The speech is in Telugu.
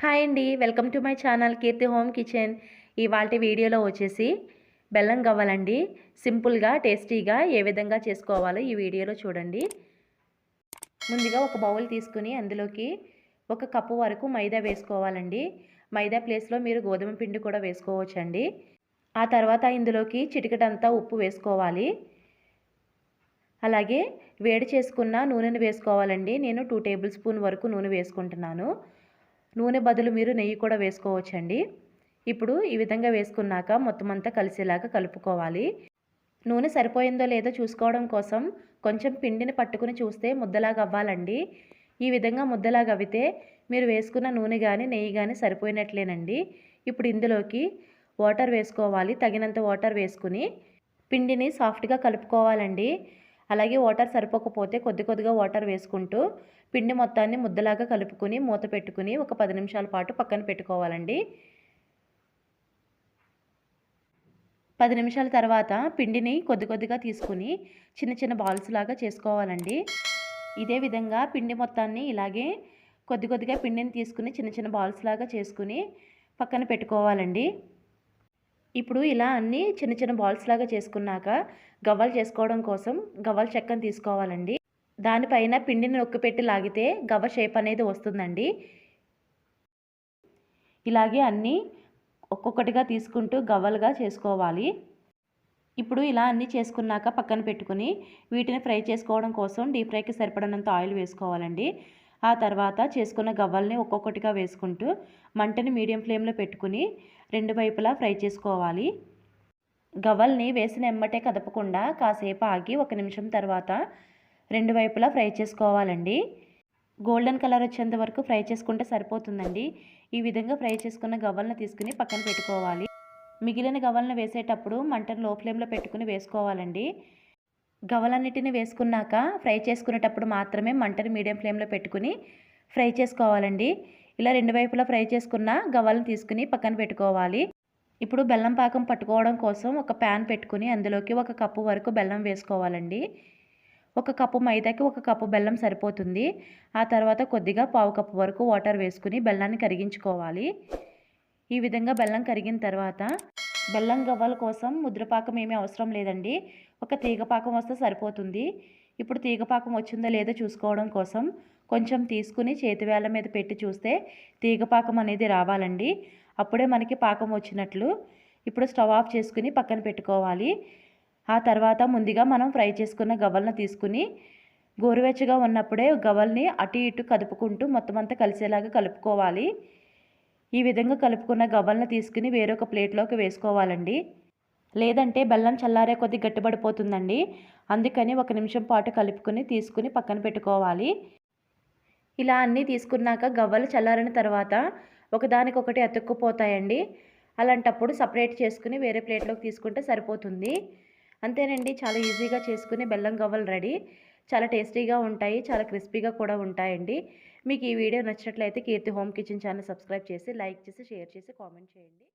హాయ్ అండి. Welcome to my channel Keerthi home kitchen. ఇవాళ వీడియోలో వచ్చేసి బెల్లం కవ్వాలండి సింపుల్గా టేస్టీగా ఏ విధంగా చేసుకోవాలో ఈ వీడియోలో చూడండి. ముందుగా ఒక బౌల్ తీసుకుని అందులోకి ఒక కప్పు వరకు మైదా వేసుకోవాలండి. మైదా ప్లేస్లో మీరు గోధుమ పిండి కూడా వేసుకోవచ్చండి. ఆ తర్వాత ఇందులోకి చిటికటంతా ఉప్పు వేసుకోవాలి. అలాగే వేడి చేసుకున్న నూనెను వేసుకోవాలండి. నేను టూ టేబుల్ స్పూన్ వరకు నూనె వేసుకుంటున్నాను. నూనె బదులు మీరు నెయ్యి కూడా వేసుకోవచ్చండి. ఇప్పుడు ఈ విధంగా వేసుకున్నాక మొత్తం అంతా కలిసేలాగా కలుపుకోవాలి. నూనె సరిపోయిందో లేదో చూసుకోవడం కోసం కొంచెం పిండిని పట్టుకుని చూస్తే ముద్దలాగా అవ్వాలండి. ఈ విధంగా ముద్దలాగా అవితే మీరు వేసుకున్న నూనె కానీ నెయ్యి కానీ సరిపోయినట్లేనండి. ఇప్పుడు ఇందులోకి వాటర్ వేసుకోవాలి. తగినంత వాటర్ వేసుకుని పిండిని సాఫ్ట్గా కలుపుకోవాలండి. అలాగే వాటర్ సరిపోకపోతే కొద్ది కొద్దిగా వాటర్ వేసుకుంటూ పిండి మొత్తాన్ని ముద్దలాగా కలుపుకుని మూత పెట్టుకుని ఒక పది నిమిషాల పాటు పక్కన పెట్టుకోవాలండి. పది నిమిషాల తర్వాత పిండిని కొద్ది కొద్దిగా తీసుకుని చిన్న చిన్న బాల్స్ లాగా చేసుకోవాలండి. ఇదే విధంగా పిండి మొత్తాన్ని ఇలాగే కొద్ది కొద్దిగా పిండిని తీసుకుని చిన్న చిన్న బాల్స్ లాగా చేసుకుని పక్కన పెట్టుకోవాలండి. ఇప్పుడు ఇలా అన్నీ చిన్న చిన్న బాల్స్ లాగా చేసుకున్నాక గవ్వలు చేసుకోవడం కోసం గవ్వల చెక్కను తీసుకోవాలండి. దానిపైన పిండిని నొక్కి పెట్టి లాగితే గవ్వ షేప్ అనేది వస్తుందండి. ఇలాగే అన్నీ ఒక్కొక్కటిగా తీసుకుంటూ గవ్వలుగా చేసుకోవాలి. ఇప్పుడు ఇలా అన్నీ చేసుకున్నాక పక్కన పెట్టుకుని వీటిని ఫ్రై చేసుకోవడం కోసం డీప్ ఫ్రైకి సరిపడినంత ఆయిల్ వేసుకోవాలండి. ఆ తర్వాత చేసుకున్న గవ్వల్ని ఒక్కొక్కటిగా వేసుకుంటూ మంటని మీడియం ఫ్లేమ్లో పెట్టుకుని రెండు వైపులా ఫ్రై చేసుకోవాలి. గవ్వల్ని వేసిన ఎమ్మటే కదపకుండా కాసేపు ఆగి ఒక నిమిషం తర్వాత రెండు వైపులా ఫ్రై చేసుకోవాలండి. గోల్డెన్ కలర్ వచ్చేంత వరకు ఫ్రై చేసుకుంటే సరిపోతుందండి. ఈ విధంగా ఫ్రై చేసుకున్న గవ్వలను తీసుకుని పక్కన పెట్టుకోవాలి. మిగిలిన గవ్వలను వేసేటప్పుడు మంటను లో ఫ్లేమ్లో పెట్టుకుని వేసుకోవాలండి. గవలన్నిటిని వేసుకున్నాక ఫ్రై చేసుకునేటప్పుడు మాత్రమే మంటని మీడియం ఫ్లేమ్లో పెట్టుకుని ఫ్రై చేసుకోవాలండి. ఇలా రెండు వైపులా ఫ్రై చేసుకున్న గవ్వలను తీసుకుని పక్కన పెట్టుకోవాలి. ఇప్పుడు బెల్లం పాకం పట్టుకోవడం కోసం ఒక ప్యాన్ పెట్టుకుని అందులోకి ఒక కప్పు వరకు బెల్లం వేసుకోవాలండి. ఒక కప్పు మైదాకి ఒక కప్పు బెల్లం సరిపోతుంది. ఆ తర్వాత కొద్దిగా పావు కప్పు వరకు వాటర్ వేసుకుని బెల్లాన్ని కరిగించుకోవాలి. ఈ విధంగా బెల్లం కరిగిన తర్వాత బెల్లం గవ్వల కోసం ముద్రపాకం ఏమీ అవసరం లేదండి. ఒక తీగపాకం వస్తే సరిపోతుంది. ఇప్పుడు తీగపాకం వచ్చిందో లేదో చూసుకోవడం కోసం కొంచెం తీసుకుని చేతివేళ్ళ మీద పెట్టి చూస్తే తీగపాకం అనేది రావాలండి. అప్పుడే మనకి పాకం వచ్చినట్లు ఇప్పుడు స్టవ్ ఆఫ్ చేసుకుని పక్కన పెట్టుకోవాలి. ఆ తర్వాత ముందుగా మనం ఫ్రై చేసుకున్న గవ్వలను తీసుకుని గోరువెచ్చగా ఉన్నప్పుడే గవ్వల్ని అటు ఇటు కదుపుకుంటూ మొత్తం అంతా కలిసేలాగా కలుపుకోవాలి. ఈ విధంగా కలుపుకున్న గవ్వలను తీసుకుని వేరొక ప్లేట్లోకి వేసుకోవాలండి. లేదంటే బెల్లం చల్లారే కొద్ది గట్టిపడిపోతుందండి. అందుకని ఒక నిమిషం పాటు కలుపుకొని తీసుకుని పక్కన పెట్టుకోవాలి. ఇలా అన్నీ తీసుకున్నాక గవ్వలు చల్లారిన తర్వాత ఒకదానికొకటి అతుక్కుపోతాయండి. అలాంటప్పుడు సపరేట్ చేసుకుని వేరే ప్లేట్లోకి తీసుకుంటే సరిపోతుంది. అంతేనండి చాలా ఈజీగా చేసుకుని బెల్లం గవ్వలు రెడీ. చాలా టేస్టీగా ఉంటాయి చాలా క్రిస్పీగా కూడా ఉంటాయండి. మీకు ఈ వీడియో నచ్చినట్లయితే Keerthi home kitchen channel subscribe చేసి లైక్ చేసి షేర్ చేసి కామెంట్ చేయండి.